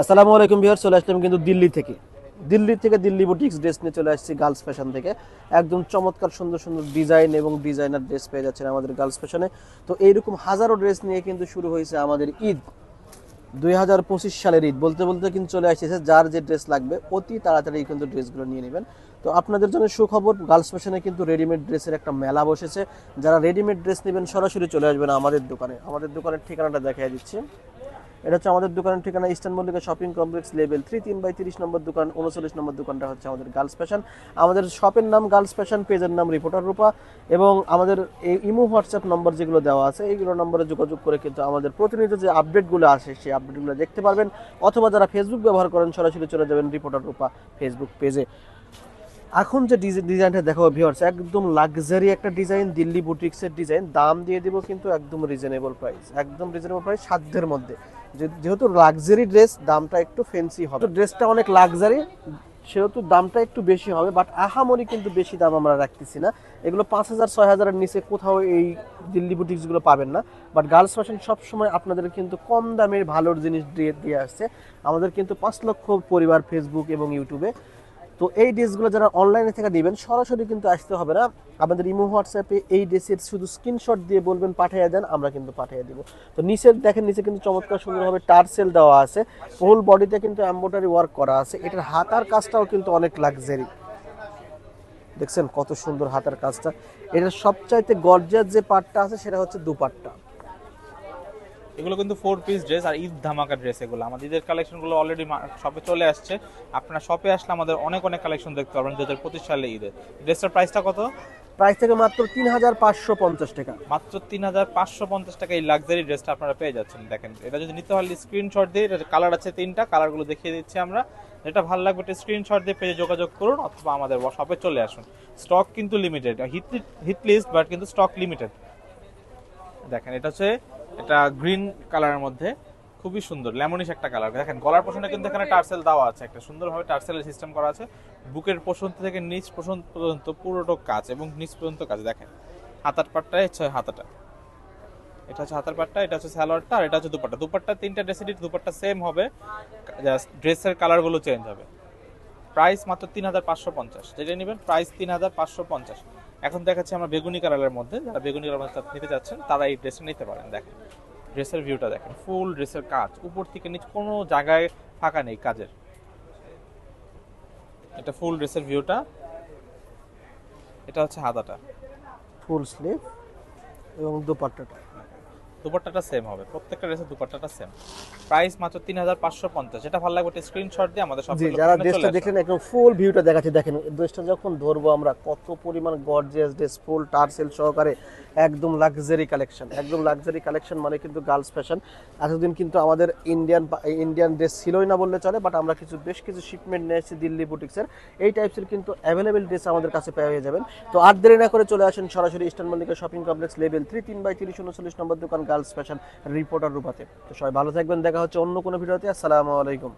আসসালামু আলাইকুম বিহার চলে আসলাম কিন্তু দিল্লি থেকে। দিল্লি থেকে দিল্লি বুটিক্স ড্রেস নিয়ে চলে আসছি গার্লস ফ্যাশন থেকে। একদম চমৎকার, সুন্দর সুন্দর ডিজাইন এবং ডিজাইনার ড্রেস পেয়ে যাচ্ছেন আমাদের গার্লস ফ্যাশনে তো এইরকম হাজারো ড্রেস নিয়ে কিন্তু শুরু হয়েছে আমাদের ঈদ, দুই হাজার পঁচিশ সালের ঈদ। বলতে বলতে কিন্তু চলে আসছে যার যে ড্রেস লাগবে, অতি তাড়াতাড়ি কিন্তু ড্রেসগুলো নিয়ে নেবেন। তো আপনাদের জন্য সুখবর গার্লস ফ্যাশনে কিন্তু রেডিমেড ড্রেসের একটা মেলা বসেছে। যারা রেডিমেড ড্রেস নেবেন, সরাসরি চলে আসবেন আমাদের দোকানে। আমাদের দোকানের ঠিকানাটা দেখিয়ে দিচ্ছি। এটা হচ্ছে আমাদের দোকানের ঠিকানা eastern Mallika shopping complex, level three তিন বাই তিরিশ নম্বর দোকান, উনচল্লিশ নম্বর দোকানটা হচ্ছে আমাদের গার্লস ফ্যাশন আমাদের শপের নাম গার্লস ফ্যাশন পেজের নাম রিপোর্টার রূপা। এবং আমাদের এই ইমো হোয়াটসঅ্যাপ নম্বর যেগুলো দেওয়া আছে, এইগুলো নম্বরে যোগাযোগ করে কিন্তু আমাদের প্রতিনিয়ত যে আপডেটগুলো আসে, সেই আপডেটগুলো দেখতে পারবেন। অথবা যারা ফেসবুক ব্যবহার করেন, সরাসরি চলে যাবেন রিপোর্টার রূপা ফেসবুক পেজে এখন যে ডিজাই- ডিজাইনটা দেখাবো ভিউয়ার্স একদম লাক্সারি একটা ডিজাইন দিল্লি বুটিক্সের ডিজাইন দাম দিয়ে দিব কিন্তু একদম রিজনেবল প্রাইস একদম রিজনেবল প্রাইস সাধ্যের মধ্যে। যেহেতু লাক্সারি ড্রেস দামটা একটু ফেন্সি হবে। ড্রেসটা অনেক লাক্সারি সেহেতু দামটা একটু বেশি হবে বাট আহামরি কিন্তু বেশি দাম আমরা রাখতেছি না। এগুলো পাঁচ হাজার, ছয় হাজারের নিচে কোথাও এই দিল্লি বুটিক্সগুলো পাবেন না। বাট গার্লস ফ্যাশন সবসময় আপনাদের কিন্তু কম দামের ভালোর জিনিস দিয়ে দিয়ে আসছে। আমাদের কিন্তু পাঁচ লক্ষ পরিবার ফেসবুক এবং ইউটিউবে তো এই ড্রেসগুলো যারা অনলাইনে থেকে নেবেন, সরাসরি কিন্তু আসতে হবে না। আমাদের ইমো হোয়াটসঅ্যাপে এই ড্রেসের শুধু স্ক্রিনশট দিয়ে বলবেন, পাঠিয়ে দেন, আমরা কিন্তু পাঠিয়ে দিব। তো নিচের, দেখেন নিচে কিন্তু চমৎকার সুন্দরভাবে টার্সেল দেওয়া আছে। ফুল বডিতে কিন্তু এম্ব্রয়ডারি ওয়ার্ক করা আছে। এটার হাতার কাজটাও কিন্তু অনেক লাক্সারি দেখছেন কত সুন্দর হাতার কাজটা। এটার সবচাইতে গর্জার যে পার্টটা আছে, সেটা হচ্ছে দুপাট্টা। এগুলো কিন্তু ফোর পিস ড্রেস আর ঈদ ধামাকা ড্রেস এগুলো। আমাদের ঈদের কালেকশনগুলো অলরেডি শপে চলে আসছে। আপনারা শপে আসলে আমাদের অনেক অনেক কালেকশন দেখতে পারবেন দু হাজার পঁচিশ সালে ঈদের ড্রেসটার প্রাইসটা কত? প্রাইস থেকে মাত্র তিন হাজার পাঁচশো পঞ্চাশ টাকা। মাত্র তিন হাজার পাঁচশো পঞ্চাশ টাকা এই লাক্সারি ড্রেসটা আপনারা পেয়ে যাচ্ছেন। দেখেন এটা যদি নিতে হলে স্ক্রিনশট দিয়ে এটা কালার আছে তিনটা কালারগুলো দেখিয়ে দিচ্ছি আমরা। যেটা ভালো লাগবে এটা স্ক্রিনশট দিয়ে পেজে যোগাযোগ করুন অথবা আমাদের শপে চলে আসুন। স্টক কিন্তু limited hit hit list but কিন্তু স্টক লিমিটেড দেখেন এটা হচ্ছে এটা গ্রিন কালারের মধ্যে। খুবই সুন্দর লেমনিশ একটা কালার দেখেন, গলার পোষণে কিন্তু এখানে টার্সেল দেওয়া আছে। একটা সুন্দরভাবে টার্সেলের সিস্টেম করা আছে। বুকের পোষণ থেকে নিচ পোষণ পর্যন্ত পুরোটো কাজ এবং নিচ পর্যন্ত কাজ দেখেন, হাতার পাটটা হচ্ছে হাতাটা। এটা হচ্ছে হাতার পাটটা, এটা হচ্ছে স্যালোয়ারটা আর এটা হচ্ছে দুপাট্টা। দুপাট্টা তিনটা ড্রেসের দুপাট্টা সেম হবে। জাস্ট ড্রেসের কালারগুলো চেঞ্জ হবে। প্রাইস মাত্র তিন হাজার পাঁচশো পঞ্চাশ। যেটা নেবেন প্রাইস তিন হাজার পাঁচশো পঞ্চাশ। এখন দেখাচ্ছি আমরা বেগুনি কালারের মধ্যে যারা বেগুনি কালার মধ্যে নিতে চাচ্ছেন তারা এই ড্রেসটা নিতে পারেন দেখেন। ড্রেসের ভিউটা দেখেন ফুল ড্রেসের কাজ উপর থেকে নিচে কোনো জায়গায় ফাঁকা নেই কাজের। এটা ফুল ড্রেসের ভিউটা এটা হচ্ছে হাতাটা। ফুল স্লিভ এবং দুপাট্টাটা। দুপাট্টাটা সেম হবে। প্রত্যেকটা ড্রেসের দুপাট্টাটা সেম প্রাইস মাত্র তিন হাজার পাঁচশো পঞ্চাশ। যেটা ভালো লাগবে স্ক্রিনশট দিয়ে আমাদের সব যারা ড্রেসটা দেখলেন একদম ফুল ভিউটা দেখাচ্ছি। দেখেন ড্রেসটা যখন ধরবো আমরা কত পরিমাণ গর্জিয়াস ড্রেস ফুল টার্সেল সহকারে একদম লাক্সারি কালেকশন একদম লাক্সারি কালেকশন মানে কিন্তু গার্লস ফ্যাশন এতদিন কিন্তু আমাদের ইন্ডিয়ান ইন্ডিয়ান ড্রেস ছিলই না বললে চলে বাট আমরা কিছু বেশ কিছু শিপমেন্ট নিয়ে এসেছি দিল্লি বুটিক্সের এই টাইপসের কিন্তু অ্যাভেলেবেল ড্রেস আমাদের কাছে পেয়ে যাবেন। তো আর দেরি না করে চলে আসেন সরাসরি eastern Mallika shopping complex level three তিন বাই তিরিশ উনচল্লিশ নম্বর দোকান ফ্যাশন রিপোর্টার রূপাতে। তো সবাই ভালো থাকবেন দেখা হচ্ছে অন্য কোনো ভিডিওতে। আসসালামু আলাইকুম।